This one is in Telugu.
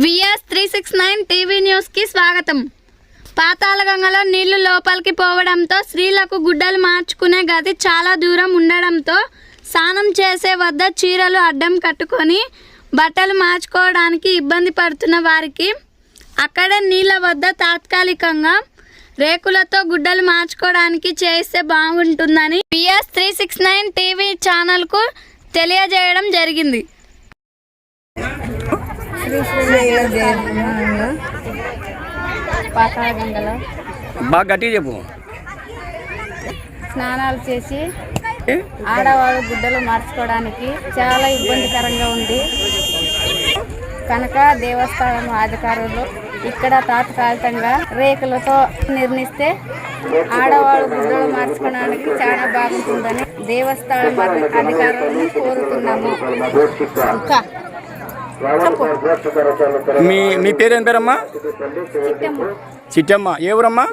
VS three six nine TV న్యూస్కి స్వాగతం. పాతాళగంగలో నీళ్ళు లోపలికి పోవడంతో స్త్రీలకు గుడ్డలు మార్చుకునే గది చాలా దూరం ఉండడంతో స్నానం చేసే వద్ద చీరలు అడ్డం కట్టుకొని బట్టలు మార్చుకోవడానికి ఇబ్బంది పడుతున్న వారికి అక్కడే నీళ్ళ వద్ద తాత్కాలికంగా రేకులతో గుడ్డలు మార్చుకోవడానికి చేస్తే బాగుంటుందని PS three six nine TV ఛానల్కు తెలియజేయడం జరిగింది. పాతాళగంగలో బాగా గట్టిగా చెప్పు. స్నానాలు చేసి ఆడవాళ్ళు గుడ్డలు మార్చుకోవడానికి చాలా ఇబ్బందికరంగా ఉంది. కనుక దేవస్థానం అధికారులు ఇక్కడ తాత్కాలికంగా రేకులతో నిర్మిస్తే ఆడవాళ్ళు గుడ్డలు మార్చుకోవడానికి చాలా బాగుంటుందని దేవస్థానం అధి- అధికారులను కోరుతున్నాము. మీ మీ పేరు ఏం పేరమ్మా? చిట్టమ్మ. ఏ ఊరమ్మా?